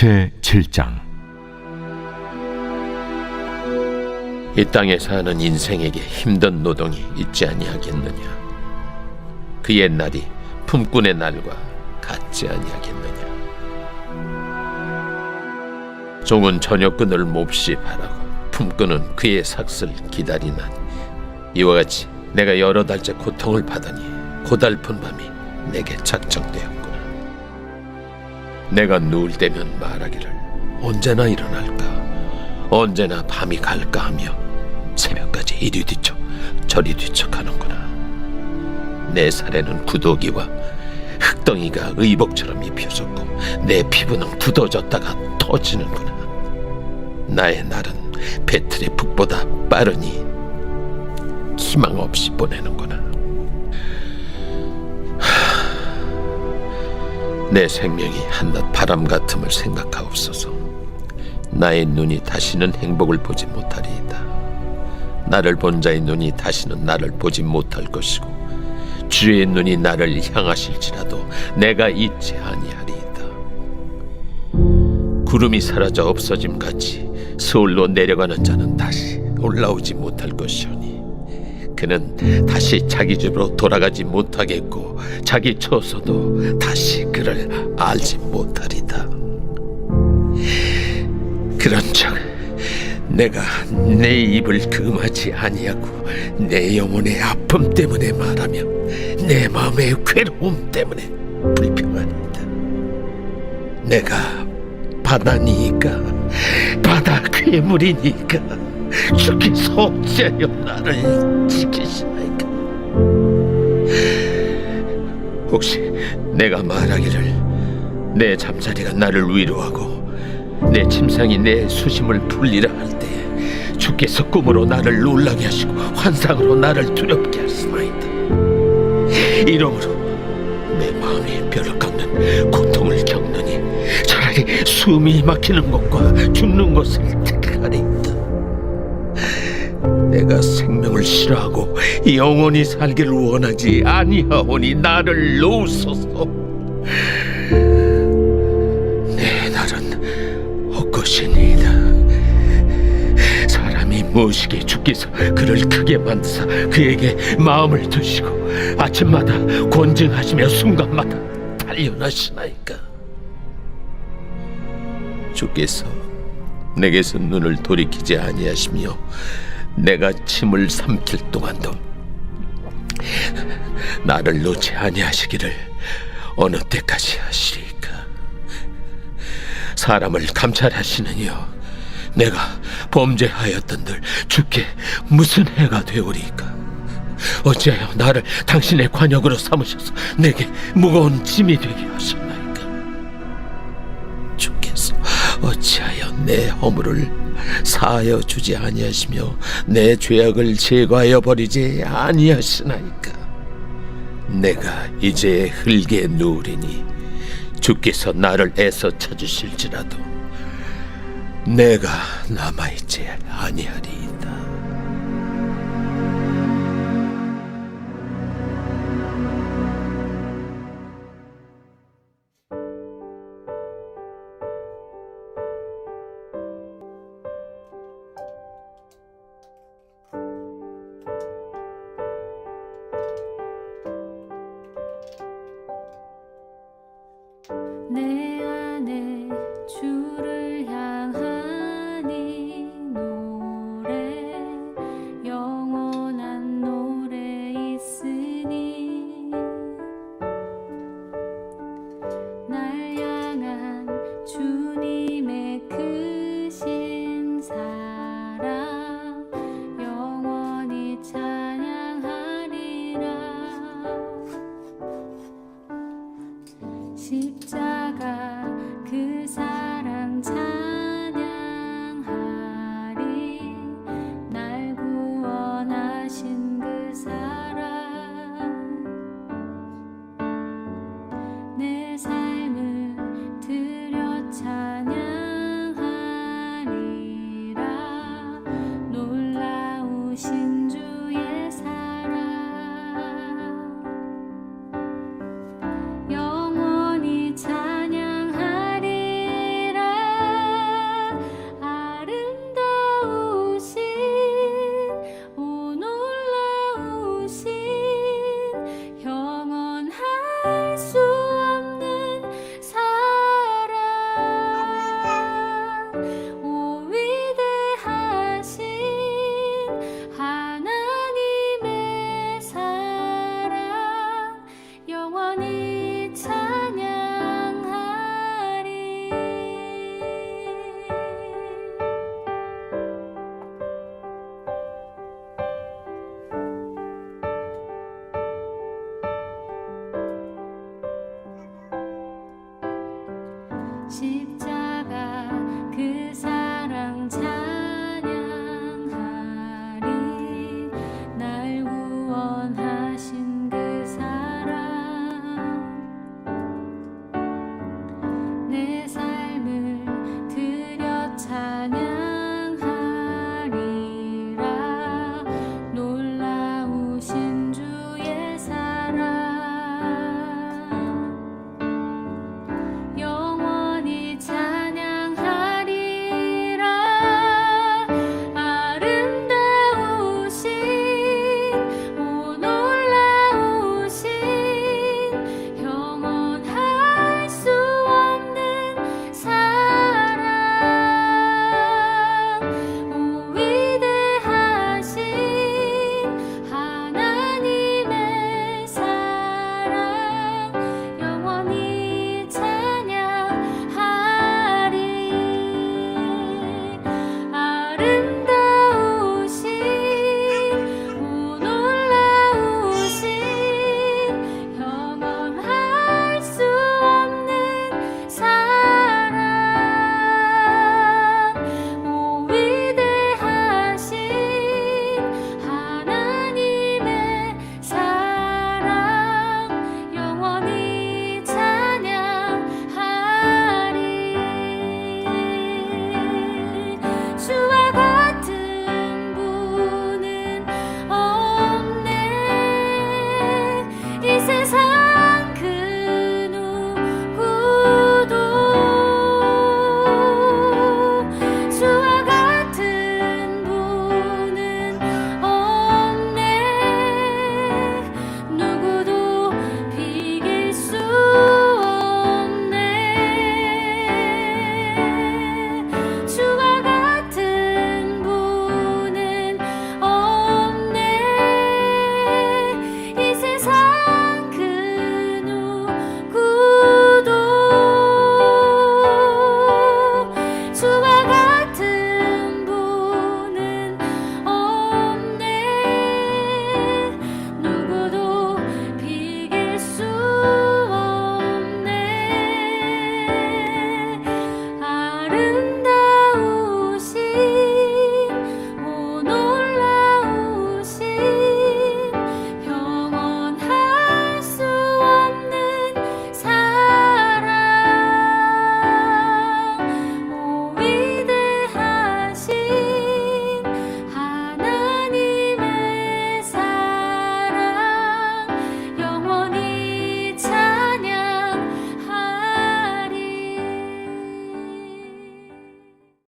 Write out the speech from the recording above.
제 7장. 이 땅에 사는 인생에게 힘든 노동이 있지 아니하겠느냐? 그 옛날이 품꾼의 날과 같지 아니하겠느냐? 종은 저녁근을 몹시 바라고 품꾼은 그의 삭슬 기다리나니 이와 같이 내가 여러 달째 고통을 받으니 고달픈 밤이 내게 작정되었구나 내가 누울 때면 말하기를 언제나 일어날까? 언제나 밤이 갈까 하며 새벽까지 이리 뒤척 저리 뒤척하는구나. 내 살에는 구더기와 흙덩이가 의복처럼 입혀졌고 내 피부는 굳어졌다가 터지는구나. 나의 날은 배틀의 북보다 빠르니 희망 없이 보내는구나 내 생명이 한낱 바람 같음을 생각하옵소서 나의 눈이 다시는 행복을 보지 못하리이다. 나를 본 자의 눈이 다시는 나를 보지 못할 것이고 주의 눈이 나를 향하실지라도 내가 잊지 아니하리이다. 구름이 사라져 없어짐 같이 서울로 내려가는 자는 다시 올라오지 못할 것이오니 그는 다시 자기 집으로 돌아가지 못하겠고 자기 처소도 다시 그를 알지 못하리다. 그런즉 내가 내 입을 금하지 아니하고 내 영혼의 아픔 때문에 말하며 내 마음의 괴로움 때문에 불평하리이다. 내가 바다니까 바다 괴물이니까 주께서 어찌하여 나를 지키시나이까? 혹시 내가 말하기를 내 잠자리가 나를 위로하고 내 침상이 내 수심을 풀리라 할 때 주께서 꿈으로 나를 놀라게 하시고 환상으로 나를 두렵게 하시나이다. 이러므로 내 마음이 뼈를 깎는 고통을 겪느니 차라리 숨이 막히는 것과 죽는 것을 내가 생명을 싫어하고 영원히 살기를 원하지 아니하오니 나를 놓으소서. 내 날은 헛것이니이다. 사람이 무엇이게 주께서 그를 크게 만드사 그에게 마음을 두시고 아침마다 권증하시며 순간마다 단련하시나이까? 주께서 내게서 눈을 돌이키지 아니하시며 내가 침을 삼킬 동안도 나를 놓지 아니하시기를 어느 때까지 하시리까? 사람을 감찰하시느니요. 내가 범죄하였던들 주께 무슨 해가 되오리까? 어찌하여 나를 당신의 관역으로 삼으셔서 내게 무거운 짐이 되게 하셨나이까? 주께서 어찌하여 내 허물을 사하여 주지 아니하시며 내 죄악을 제거하여 버리지 아니하시나이까? 내가 이제 흙에 누우리니 주께서 나를 애써 찾으실지라도 내가 남아있지 아니하리이다 사냥.